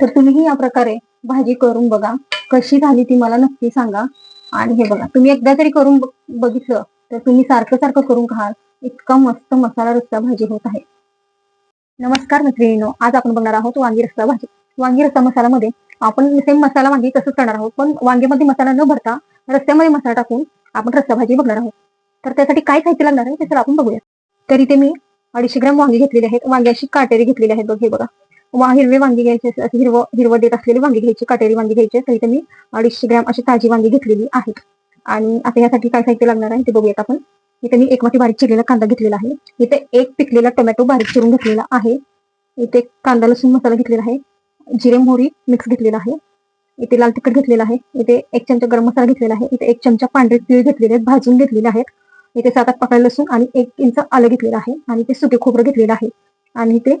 तर तुम्हीही या प्रकारे भाजी करून बघा. कशी झाली ती मला नक्की सांगा. आणि हे बघा तुम्ही एकदा तरी करून बघितलं तर तुम्ही सारखं सारखं करून खाल. इतका मस्त मसाला रस्सा भाजी होत आहे. नमस्कार मैत्रिणीनो आज आपण बघणार आहोत वांगी रस्सा भाजी. वांगी रस्सा मसाल्यामध्ये आपण सेम मसाला वांगी तसंच करणार आहोत पण वांगेमध्ये मसाला न भरता रस्त्यामध्ये मसाला टाकून आपण रस्सा भाजी बघणार आहोत. तर त्यासाठी काय साहित्य लागणार आहे ते तर आपण बघूया. तर इथे मी अडीचशे ग्रॅम वांगी घेतलेली आहेत. वांगी अशी काटेरी घेतलेली आहेत बघ हे बघा. वा हिरवे वांगी घ्यायचे असे हिरवं हिरवं देत असलेली वांगी घ्यायची काटेरी वांगी घ्यायची तर इथे मी अडीचशे ग्रॅम अशी ताजी वांगी घेतलेली आहेत. आणि आता यासाठी काय साहित्य लागणार आहे ते बघूयात आपण. इथे मी एक वाटी बारीक चिरलेला कांदा घेतलेला आहे. इथे एक पिकलेला टोमॅटो बारीक चिरून घेतलेला आहे. इथे कांदा लसूण मसाला घेतलेला आहे. जिरे मोहरी मिक्स घेतलेला आहे. इथे लाल तिखट घेतलेला आहे. इथे एक चमचा गरम मसाला घेतलेला आहे. इथे एक चमचा पांढरे तीळ घेतलेले आहेत. भाजून घेतलेले आहेत. इथे सात आठ पाकळ्या लसूण आणि एक इंच आलं घेतलेलं आहे. आणि ते सुके खोबरं घेतलेलं आहे. आणि इथे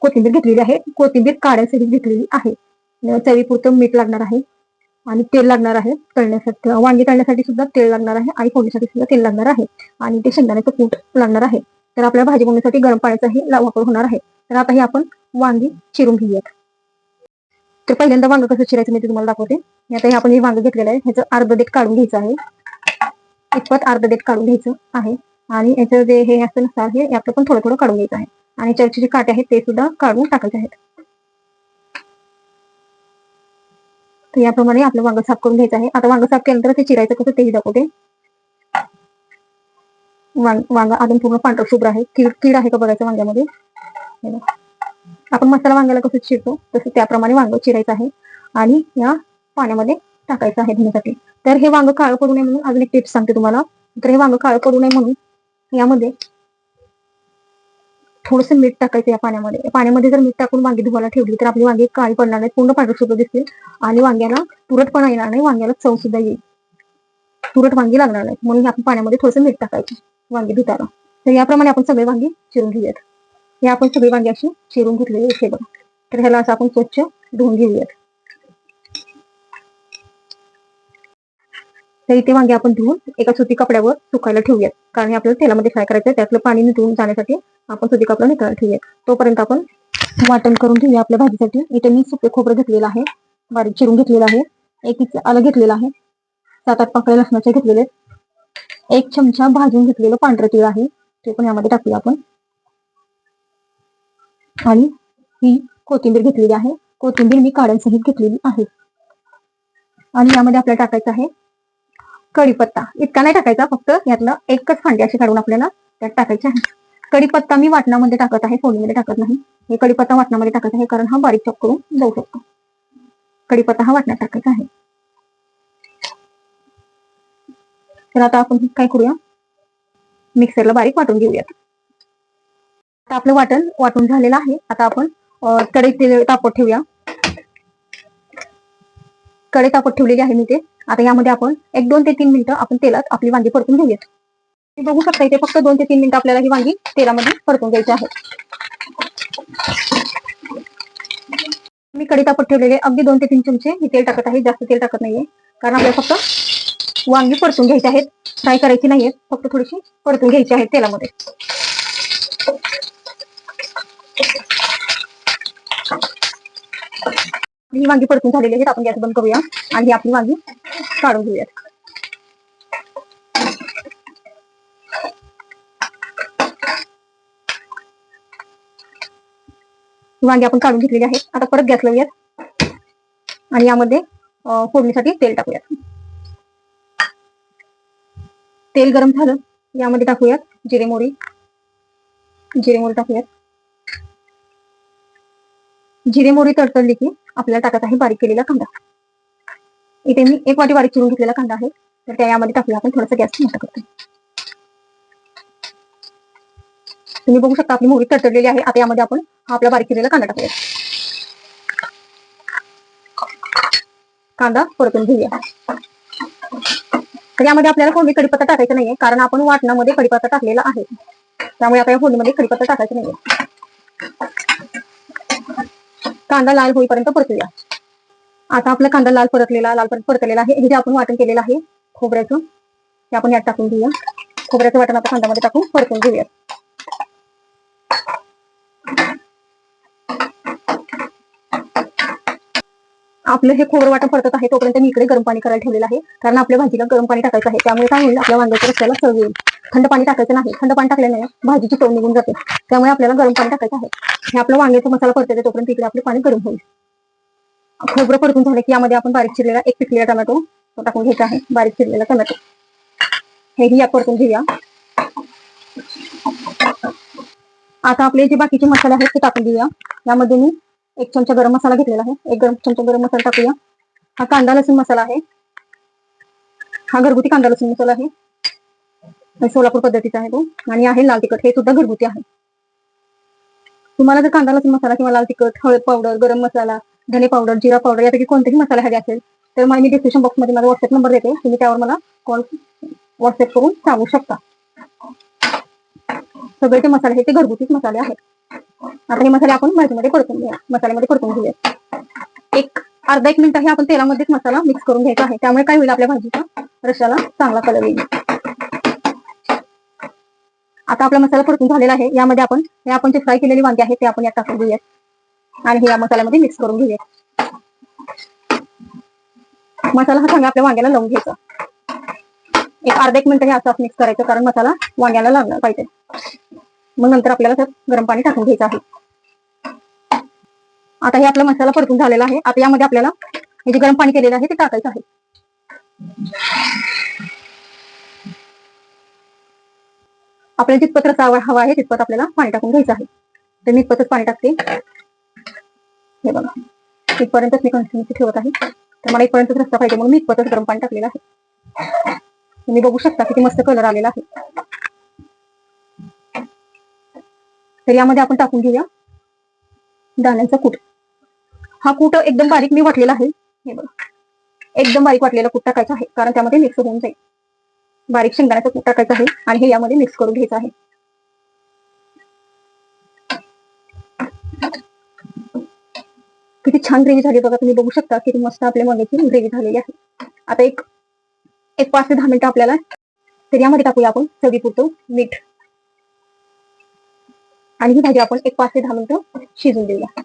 कोथिंबीर घेतलेली आहे. कोथिंबीर काढ्यासाठी घेतलेली आहे. चवीपुरतं मीठ लागणार आहे. आणि तेल लागणार आहे तळण्यासाठी. वांगी तळण्यासाठी सुद्धा तेल लागणार आहे आणि फोडणीसाठी सुद्धा तेल लागणार आहे. आणि ते शेंगदाण्याचं कूट लागणार आहे. तर आपल्या भाजी बनवण्यासाठी गरम पाण्याचाही वापर होणार आहे. तर आता हे आपण वांगी चिरून घेऊयात. तर पहिल्यांदा वांग कसं चिरायचं मी ते तुम्हाला दाखवते. आता हे आपण हे वांग घेतलेलं आहे. ह्याचं अर्ध देठ काढून घ्यायचं आहे. इतपत अर्ध देठ काढून घ्यायचं आहे. आणि याचं जे हे असं नसतं हे यातलं पण थोडं थोडं काढून घ्यायचं आहे. आणि त्याचे जे काटे आहेत ते सुद्धा काढून टाकायचे आहेत. तर याप्रमाणे आपलं वांग साफ करून घ्यायचं आहे. आता वांग साफ केल्यानंतर ते चिरायचं कसं तेही दाखवते. वांग वांगा अजून पूर्ण पांढर शुभ्र आहे. कीड कीड आहे का बघायचं वांग्यामध्ये? आपण मसाला वांग्याला कसं चिरतो तसं त्याप्रमाणे वांग चिरायचं आहे. आणि या पाण्यामध्ये टाकायचं आहे धुण्यासाठी. तर हे वांग काळं पडू नये म्हणून अजून एक टिप्स सांगते तुम्हाला. तर हे वांग काळं पडू नये म्हणून यामध्ये थोडंसं मीठ टाकायचं या पाण्यामध्ये. या पाण्यामध्ये जर मीठ टाकून वांगी धुवायला ठेवली तर आपली वांगी काळी पडणार नाही पूर्ण पांढरे शुभ्र दिसतील आणि वांग्याला तुरटपणा येणार नाही वांग्याला चव सुद्धा येईल. तुरट वांगी लागणार नाही. म्हणून आपण पाण्यामध्ये थोडंसं मीठ टाकायचं वांगी धुताना. तर याप्रमाणे आपण सगळे वांगी चिरून घेऊयात. या आपण सगळी वांगी अशी चिरून घेतलेली आहे बघा. तर ह्याला असं आपण स्वच्छ धुवून घेऊयात. तर इथे वांगे आपण धुवून एका सुती कपड्यावर सुकायला ठेवूयात. कारण हे आपल्याला तेलामध्ये फ्राय करायचं आहे त्यातलं पाणी निघून जाण्यासाठी आपण सुती कपडा निकाला ठेवूयात. तोपर्यंत आपण वाटण करून ठेवूया आपल्या भाजीसाठी. इथे मी सुके खोबरं घेतलेलं आहे बारीक चिरून घेतलेलं आहे एक आलं घेतलेलं आहे सात आठ पाकळ्या लसणाचे घेतलेले आहेत. एक चमचा भाजून घेतलेलं पांढरं तीळ आहे ते पण यामध्ये टाकूया आपण. आणि ही कोथिंबीर घेतलेली आहे. कोथिंबीर मी काड्यांसहित घेतलेली आहे. आणि यामध्ये आपल्याला टाकायचं आहे कढीपत्ता इतका नाही टाकायचा फक्त यातलं एकच फांडी अशी काढून आपल्याला त्यात टाकायची आहे. कढीपत्ता मी वाटणामध्ये टाकत आहे फोडणीमध्ये टाकत नाही. हे कढीपत्ता वाटणामध्ये टाकत आहे कारण हा बारीक चॉप करून जाऊ शकतो. कढीपत्ता हा वाटण्यात टाकायचा आहे. तर आता आपण काय करूया? मिक्सरला बारीक वाटून घेऊयात. आता आपलं वाटण वाटून झालेलं आहे. आता आपण अं, कढईत तापत ठेवूया. कढई तापत ठेवलेली आहे मी ते. आता यामध्ये आपण एक दोन ते तीन मिनिटं आपण तेलात आपली वांगी परतून घेऊयात. बघू शकता इथे फक्त दोन ते तीन मिनिटं आपल्याला ही वांगी तेलामध्ये परतून घ्यायची आहेत मी कढई ठेवलेले अगदी दोन ते तीन चमचे हे तेल टाकत आहे जास्त तेल टाकत नाहीये. कारण आपल्याला फक्त वांगी परतून घ्यायची आहेत. फ्राय करायची नाहीये फक्त थोडीशी परतून घ्यायची आहेत तेलामध्ये. ही वांगी परतून झालेली आहेत आपण गॅस बंद करूया. आणि आपली वांगी काढून घेऊयात वांगे आपण काढून घेतलेली आहेत. आता परत गॅस लावूयात. आणि यामध्ये फोडणीसाठी तेल टाकूयात. तेल गरम झालं. यामध्ये टाकूयात जिरे मोरी जिरे मोरी टाकूयात. जिरे मोरी तडतडली की आपल्याला टाकत आहे बारीक केलेला कांदा. इथे मी एक वाटी बारीक चिरून घेतलेला कांदा आहे. तर त्या यामध्ये टाकूया. आपण थोडासा गॅस मोठा करतो. तुम्ही बघू शकता आपली मोहरी तडतडलेली आहे. आता यामध्ये आपण हा आपला बारीक केलेला कांदा टाकूया. कांदा परतून घेऊया. तर यामध्ये आपल्याला फोडणी कडीपत्ता टाकायचा नाहीये कारण आपण वाटणामध्ये कडीपत्ता टाकलेला आहे. त्यामुळे आता या फोडणीमध्ये कडीपत्ता टाकायचा नाहीये. कांदा लाल होईपर्यंत परतूया. आता आपला कांदा लाल परतलेला लाल परत परतलेला आहे. हे जे आपण वाटण केलेलं आहे खोबऱ्याचं ते आपण यात टाकून घेऊया. खोबऱ्याचं वाटण आपण कांद्यामध्ये टाकून परतून घेऊया. आपलं हे खोबरं वाटण परतत आहे तोपर्यंत मी इकडे गरम पाणी करायला ठेवलेलं आहे. कारण आपल्या भाजीला गरम पाणी टाकायचं आहे. त्यामुळे काय होईल आपल्या वांग्याच्या रस्त्याला चव येईल. थंड पाणी टाकायचं नाही. थंड पाणी टाकल्याने भाजीची चव निघून जाते. त्यामुळे आपल्याला गरम पाणी टाकायचं आहे. हे आपलं वांग्याचा मसाला परतत तोपर्यंत इकडे आपले पाणी गरम होईल. खोबरं परतून झालं की बारीक चिरलेला एक पिकलेला टोमॅटो तो टाकून घ्यायचा आहे. बारीक चिरलेला टोमॅटो. हेही या परतून घेऊया. आता आपले जे बाकीचे मसाले ते टाकून देऊया यामध्ये मी एक चमचा गरम मसाला घेतलेला आहे. एक गरम चमचा गरम मसाला टाकूया. हा कांदा लसूण मसाला आहे. हा घरगुती कांदा लसूण मसाला आणि सोलापूर पद्धतीचा आहे तो. आहे लाल तिखट. हे सुद्धा घरगुती आहे. तुम्हाला जर कांदा लसूण मसाला किंवा लाल तिखट, हळद पावडर, गरम मसाला धने पावडर जिरा पावडर यापैकी कोणतेही मसाला हवे असेल तर मला मी डिस्क्रिप्शन बॉक्समध्ये माझा व्हॉट्सअप नंबर देते. तुम्ही त्यावर मला कॉल व्हॉट्सअप करून सांगू शकता. सगळे ते मसाले हे ते घरगुतीच मसाले आहेत. आता हे मसाले आपण भाजीमध्ये परतून घेऊया. मसाल्यामध्ये परतून घेऊया. एक अर्धा एक मिनिट हे आपण तेलामध्येच मसाला मिक्स करून घ्यायचा आहे. त्यामुळे काय होईल? आपल्या भाजीचा रशाला चांगला कलर येईल. आता आपला मसाला परतून झालेला आहे. यामध्ये आपण हे आपण जे फ्राय केलेली वांगे आहेत ते आपण यात टाकून घेऊयात. आणि हे या मसाल्यामध्ये मिक्स करून घेऊया. मसाला हा चांगला आपल्या वांग्याला लावून घ्यायचा. एक अर्धा एक मिनिट हे असं मिक्स करायचं कारण मसाला वांग्याला लागला पाहिजे. मग नंतर आपल्याला त्यात गरम पाणी टाकून घ्यायचं आहे. आता हे आपला मसाला परतून झालेला आहे. आता यामध्ये आपल्याला हे जे गरम पाणी केलेलं आहे ते टाकायचं आहे. आपल्याला जितपत रसा हवा आहे तितपत आपल्याला पाणी टाकून घ्यायचं आहे. तर मी इतपतच पाणी टाकते. हे बघा. इथपर्यंतच मी कन्सिस्टन्सी ठेवत आहे. तर मला इथपर्यंतच रस्ता पाहिजे म्हणून मी इथपर्यंत गरम पाणी टाकलेलं आहे. तुम्ही बघू शकता किती मस्त कलर आलेला आहे. तर यामध्ये आपण टाकून घेऊया. दाण्याचा कूट. हा कूट एकदम बारीक मी वाटलेला आहे. हे बघा. एकदम बारीक वाटलेला कूट टाकायचा आहे. कारण त्यामध्ये मिक्स होऊन जाईल. बारीक शेंगदाण्याचा कूट टाकायचा आहे. आणि हे यामध्ये मिक्स करून घ्यायचं आहे. किती छान ग्रेव्ही झाली बघा, तुम्ही बघू शकता किती मस्त आपल्या मग्याची ग्रेव्ही झालेली आहे. आता एक एक पाच ते दहा मिनिटं आपल्याला तर यामध्ये टाकूया आपण चवीपुरतं मीठ. आणि ही भाजी आपण एक पाच ते दहा मिनिटं शिजून देऊया.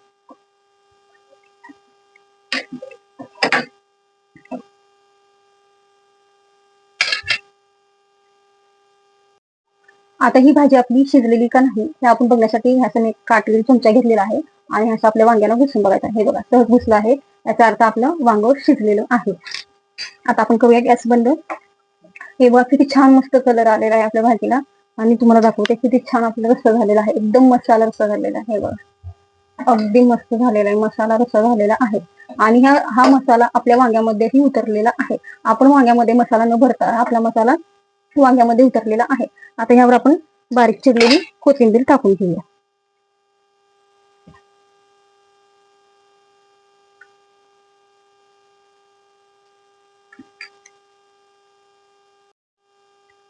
आता ही भाजी आपली शिजलेली का नाही, हे आपण बघण्यासाठी ह्याचा मी काटलेला चमचा घेतलेला आहे. आणि असं आपल्या वांग्याला घुसून बघायचं आहे. हे बघा सहज घुसलं आहे. याचा अर्थ आपलं वांग शिजलेलं आहे. आता आपण करूया गॅस बंद. हे बघा किती छान मस्त कलर आलेला आहे आपल्या भाजीला. आणि तुम्हाला दाखवते किती छान आपला रस्सा झालेला आहे. एकदम मसाला रस्सा झालेला आहे. हे बघा. अगदी मस्त झालेला आहे. मसाला रस्सा झालेला आहे. आणि हा हा मसाला आपल्या वांग्यामध्येही उतरलेला आहे. आपण वांग्यामध्ये मसाला न भरता आपला मसाला वांग्यामध्ये उतरलेला आहे. आता यावर आपण बारीक चिरलेली कोथिंबीर टाकून घेऊया.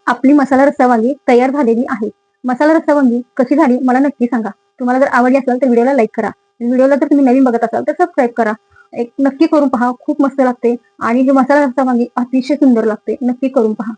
आपली मसाला रस्सा वांगी तयार झालेली आहे. मसाला रस्सा वांगी कशी झाली मला नक्की सांगा. तुम्हाला जर आवडली असेल तर व्हिडिओला लाईक करा. व्हिडिओला जर तुम्ही नवीन बघत असाल तर सबस्क्राईब करा. एक नक्की करून पहा खूप मस्त लागते. आणि हे मसाला रस्सा वांगी अतिशय सुंदर लागते. नक्की करून पहा.